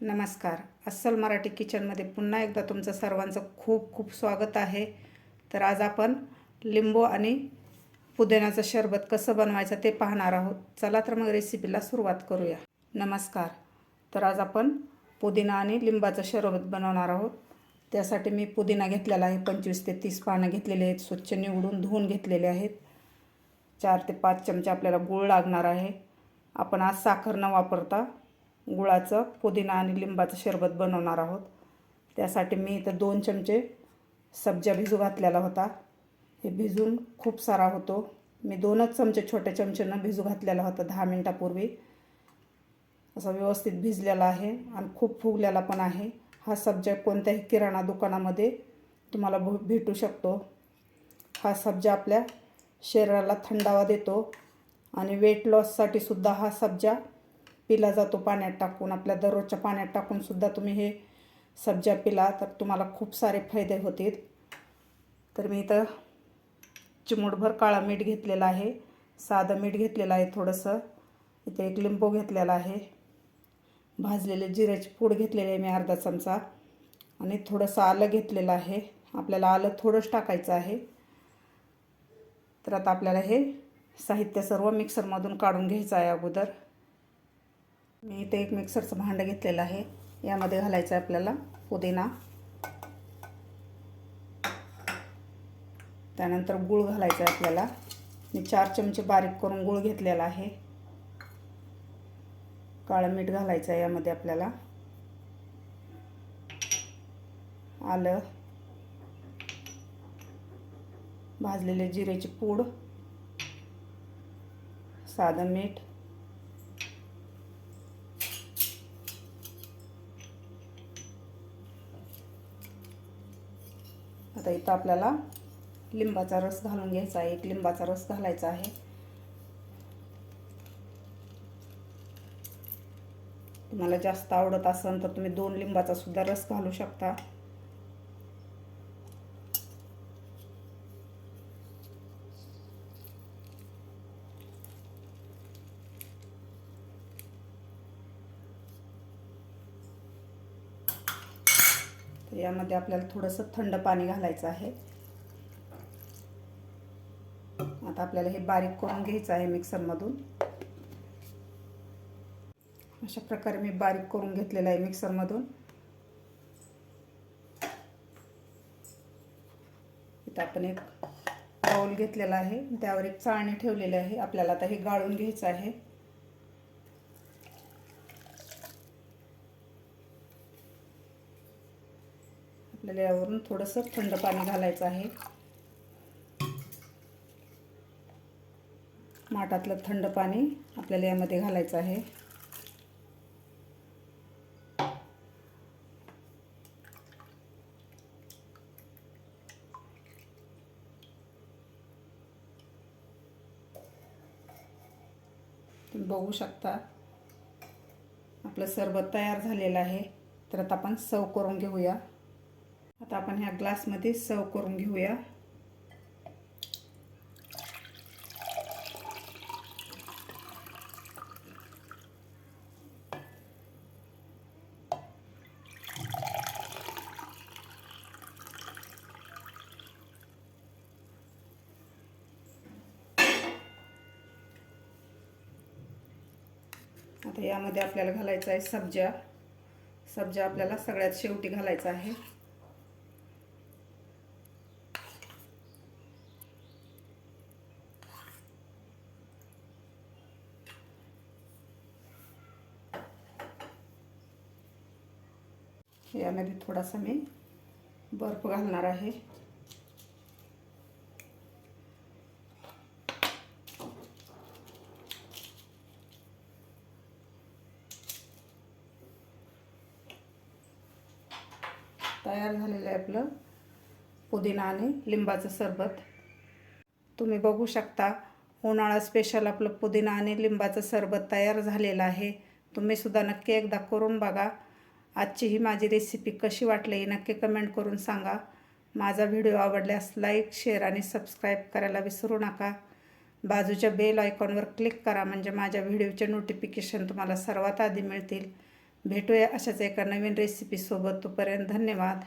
नमस्कार. अस्सल मराठी किचनमध्ये पुन्हा एकदा तुमचं सर्वांचं खूप खूप स्वागत आहे. तर आज आपण लिंबू आणि पुदिन्याचं शरबत कसं बनवायचं ते पाहणार आहोत. चला तर मग रेसिपीला सुरुवात करूया. नमस्कार. तर आज आपण पुदिना आणि लिंबाचं शरबत बनवणार आहोत. त्यासाठी मी पुदिना घेतलेला आहे पंचवीस ते तीस पानं घेतलेले आहेत स्वच्छ निवडून धुवून घेतलेले आहेत. चार ते पाच चमचे आपल्याला गूळ लागणार आहे. आपण आज साखर न वापरता गुळाचं पुदिना आणि लिंबाचं शरबत बनवणार आहोत. त्यासाठी मी इथं दोन चमचे सब्जा भिजू घातलेला होता. हे भिजून खूप सारा होतो. मी दोनच चमचे छोट्या चमच्यानं भिजू घातलेला होता दहा मिनटापूर्वी. असा व्यवस्थित भिजलेला आहे आणि खूप फुगलेला पण आहे. हा सब्जा कोणत्याही किराणा दुकानामध्ये तुम्हाला भेटू शकतो. हा सब्जा आपल्या शरीराला थंडावा देतो आणि वेट लॉससाठी सुद्धा हा सब्जा पिला जातो पाण्यात टाकून आपल्या दररोजच्या पाण्यात टाकून सुद्धा तुम्ही हे सब्जा पिला तर तुम्हाला खूप सारे फायदे होतील. तर मी इथं चिमूटभर काळा मीठ घेतलेलं आहे. साधं मीठ घेतलेलं आहे थोडंसं. इथे एक लिंबू घेतलेला आहे. भाजलेले जिऱ्याची पूड घेतलेली आहे मी अर्धा चमचा. आणि थोडंसं आलं घेतलेलं आहे. आपल्याला आलं थोडंच टाकायचं आहे. तर आता आपल्याला हे साहित्य सर्व मिक्सरमधून काढून घ्यायचं आहे अगोदर. मी इथे एक मिक्सरचं भांडं घेतलेलं आहे. यामध्ये घालायचं आहे आपल्याला पुदिना. त्यानंतर गूळ घालायचं आहे आपल्याला. मी चार चमचे बारीक करून गूळ घेतलेला आहे. काळं मीठ घालायचं आहे यामध्ये आपल्याला. आलं. भाजलेले जिरेची पूड. साधं मीठ. आता इथं आपल्याला लिंबाचा रस घालून घ्यायचा आहे. एक लिंबाचा रस घालायचा आहे. तुम्हाला जास्त आवडत असेल तर तुम्ही दोन लिंबाचा सुद्धा रस घालू शकता. तर यामध्ये आपल्याला थोडंसं थंड पाणी घालायचं आहे. आता आपल्याला हे बारीक करून घ्यायचं आहे मिक्सरमधून. अशा प्रकारे मी बारीक करून घेतलेलं आहे मिक्सरमधून. इथं आपण एक बाऊल घेतलेला आहे. त्यावर एक चाळणी ठेवलेली आहे. आपल्याला आता हे गाळून घ्यायचं आहे. आपल्याला यावरून थोडंसं थंड पाणी घालायचं आहे. माठातलं थंड पाणी आपल्याला यामध्ये घालायचं आहे. तुम्ही बघू शकता आपलं सरबत तयार झालेलं आहे. तर आता आपण सर्व करून घेऊया. आता आपण ह्या ग्लासमध्ये सर्व करून घेऊया. आता यामध्ये आपल्याला घालायचं आहे सब्जा. सब्जा आपल्याला सगळ्यात शेवटी घालायचा आहे. यामध्ये थोडासा मी बर्फ घालणार आहे. तयार झालेलं आहे आपलं पुदिना आणि लिंबाचं सरबत. तुम्ही बघू शकता उन्हाळा स्पेशल आपलं पुदिना आणि लिंबाचं सरबत तयार झालेलं आहे. तुम्ही सुद्धा नक्की एकदा करून बघा. आजची ही माझी रेसिपी कशी वाटली नक्की कमेंट करून सांगा. माझा व्हिडिओ आवडल्यास लाईक शेअर आणि सबस्क्राईब करायला विसरू नका. बाजूच्या बेल आयकॉनवर क्लिक करा म्हणजे माझ्या व्हिडिओचे नोटिफिकेशन तुम्हाला सर्वात आधी मिळतील. भेटूया अशाच एका नवीन रेसिपीसोबत तोपर्यंत धन्यवाद.